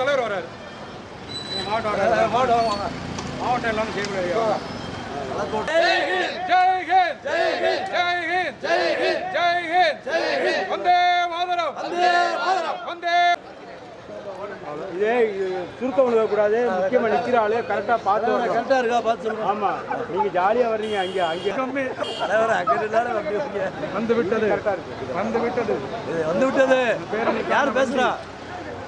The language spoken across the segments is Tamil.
தலைவர் வராரு மாவட்டம் மாவட்டம் மாவட்டம் எல்லாமே செய்யக்கூடாது ஜெய் ஹிந்த் ஜெய் ஹிந்த் ஜெய் ஹிந்த் ஜெய் ஹிந்த் வந்தே மாதரம். வந்தே மாதரம். வந்தே. இதே சுருக்கம் விழுகக்கூடாது முக்கியமாக நிற்கிற ஆளு கரெக்டாக பார்த்து கரெக்டாக இருக்கா பார்த்து சொல்லுங்க. ஆமாம் நீங்கள் ஜாலியாக வர்றீங்க அங்கே அங்கே. கம்மி. தலைவர் அங்கே. வந்து விட்டது கரெக்டாக இருக்கு. வந்து விட்டது வந்து விட்டது யார் பேசுறா?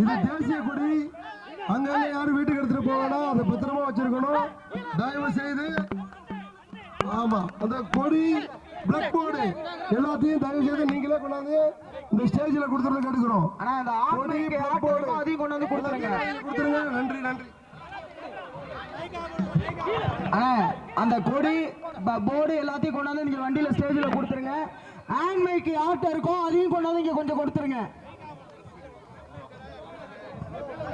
இது தேசிய கொடி அங்கங்க யாரும் வீட்டுக்கு எடுத்துட்டு போக வேணாம். அதை பத்திரமா வச்சிருக்கணும். தயவு செய்து. ஆமா அந்த கொடி பிளக் போர்டு எல்லாத்தையும் தயவு செய்து நீங்களே கொண்டாந்து இந்த ஸ்டேஜ்ல கொடுத்துருந்து கேட்டுக்கிறோம். ஆனா அந்த கொடி board. இருக்கோ, அதையும் கொண்டு வந்து கொடுத்துருங்க. கொடுத்துருங்க. நன்றி நன்றி. அண்ணா அந்த கொடி போர்டு எல்லாத்தையும் கொண்டாந்து நீங்க வண்டியில ஸ்டேஜ்ல கொடுத்துருங்க. ஹேண்ட் மைக்கு ஆட்டோ இருக்கும் அதையும் கொண்டாந்து இங்க கொஞ்சம் கொடுத்துருங்க.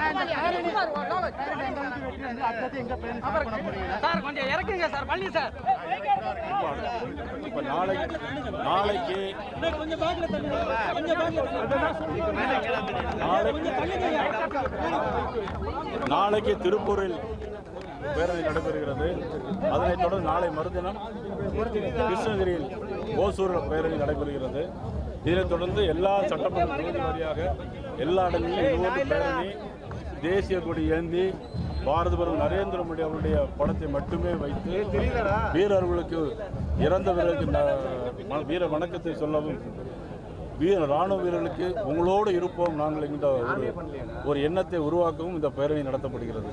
கேளுங்க நாளைக்கு நாளைக்கு நாளைக்கு நாளைக்கு திருப்பூரில் பேரணி நடைபெறுகிறது. அதனைத் தொடர்ந்து நாளை மறுதினம் கிருஷ்ணகிரியில் ஓசூர் பேரணி நடைபெறுகிறது. இதனைத் தொடர்ந்து எல்லா சட்டமன்ற தொகுதி வாரியாக எல்லா இடங்களிலும் பேரணி தேசிய கொடி ஏந்தி பாரத பிரதமர் நரேந்திர மோடி அவருடைய படத்தை மட்டுமே வைத்து வீரர்களுக்கு இறந்த ம- வீர வணக்கத்தை சொல்லவும் வீர ராணுவ வீரர்களுக்கு உங்களோடு இருப்போம். நாங்கள் என்கின்ற ஒரு ஒரு எண்ணத்தை உருவாக்கவும் இந்த பேரணி நடத்தப்படுகிறது.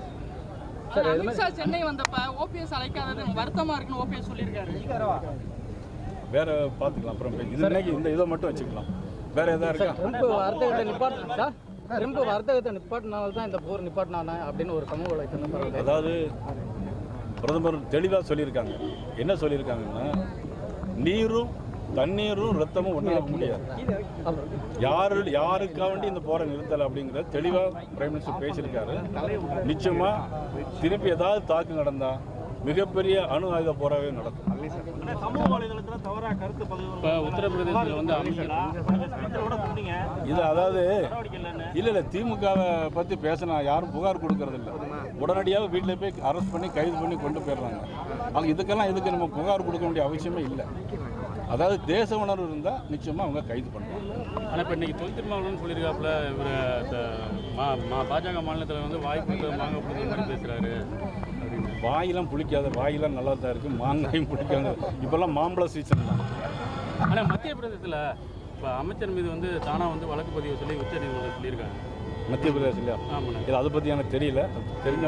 சென்னை வந்தப்ப ஓபிஎஸ் அழைக்காதது வருத்தமா இருக்குன்னு ஓபிஎஸ் சொல்லியிருக்காரு. வேற பார்த்துக்கலாம் அப்புறம் இது இன்னைக்கு இந்த இதை மட்டும் வச்சுக்கலாம். வேற எதா இருக்கா? ட்ரம்ப் வர்த்தகத்தை நிப்பாட்டினால தான் இந்த போர் நிப்பாட்டினானே அப்படின்னு ஒரு சமூக வலைத்தளம் பரவுது. அதாவது பிரதமர் தெளிவாக சொல்லியிருக்காங்க. என்ன சொல்லியிருக்காங்கன்னா நீரும் தண்ணீரும் ரத்தமும் ஒன்றாக முடியாது. யாரு யாருக்காக வேண்டி இந்த போரை நிறுத்தலை அப்படிங்கிறத தெளிவாக பிரைம் மினிஸ்டர் பேசியிருக்காரு. நிச்சயமா திருப்பி ஏதாவது தாக்கு நடந்தா மிகப்பெரிய அணு ஆயுத போராவே நடக்கும். உத்தரப்பிரதேசத்தில் வந்து இது அதாவது இல்ல இல்ல திமுகவை பத்தி பேசினா யாரும் புகார் கொடுக்கறது இல்ல. உடனடியாக வீட்டில் போய் அரெஸ்ட் பண்ணி கைது பண்ணி கொண்டு போயிடுறாங்க. அவங்க இதுக்கெல்லாம் இதுக்கு நம்ம புகார் கொடுக்க வேண்டிய அவசியமே இல்லை. அதாவது தேச உணர்வு இருந்தால் நிச்சயமா அவங்க கைது பண்ணுவாங்க. ஆனால் இப்போ இன்னைக்கு தொல் திருமாவளவன் சொல்லியிருக்காப்புல இவர் பாஜக மாநிலத்தில் வந்து வாய்ப்பு மாங்க பிடிக்கிற மாதிரி பேசுகிறாரு வாயெல்லாம் புளிக்காத வாயெல்லாம் நல்லா தான் இருக்கு மாங்காயும் பிடிக்காது இப்போல்லாம் மாம்பழ சீசன் தான். ஆனால் மத்திய பிரதேசத்தில் இப்போ அமைச்சர் மீது வந்து தானாக வந்து வழக்கு பதிவு சொல்லி உச்ச நீதிமன்றம் சொல்லியிருக்காங்க. மத்திய பிரதேசலையா ஆமாண்ணே. இது அதை பற்றி எனக்கு தெரியல. தெரிஞ்ச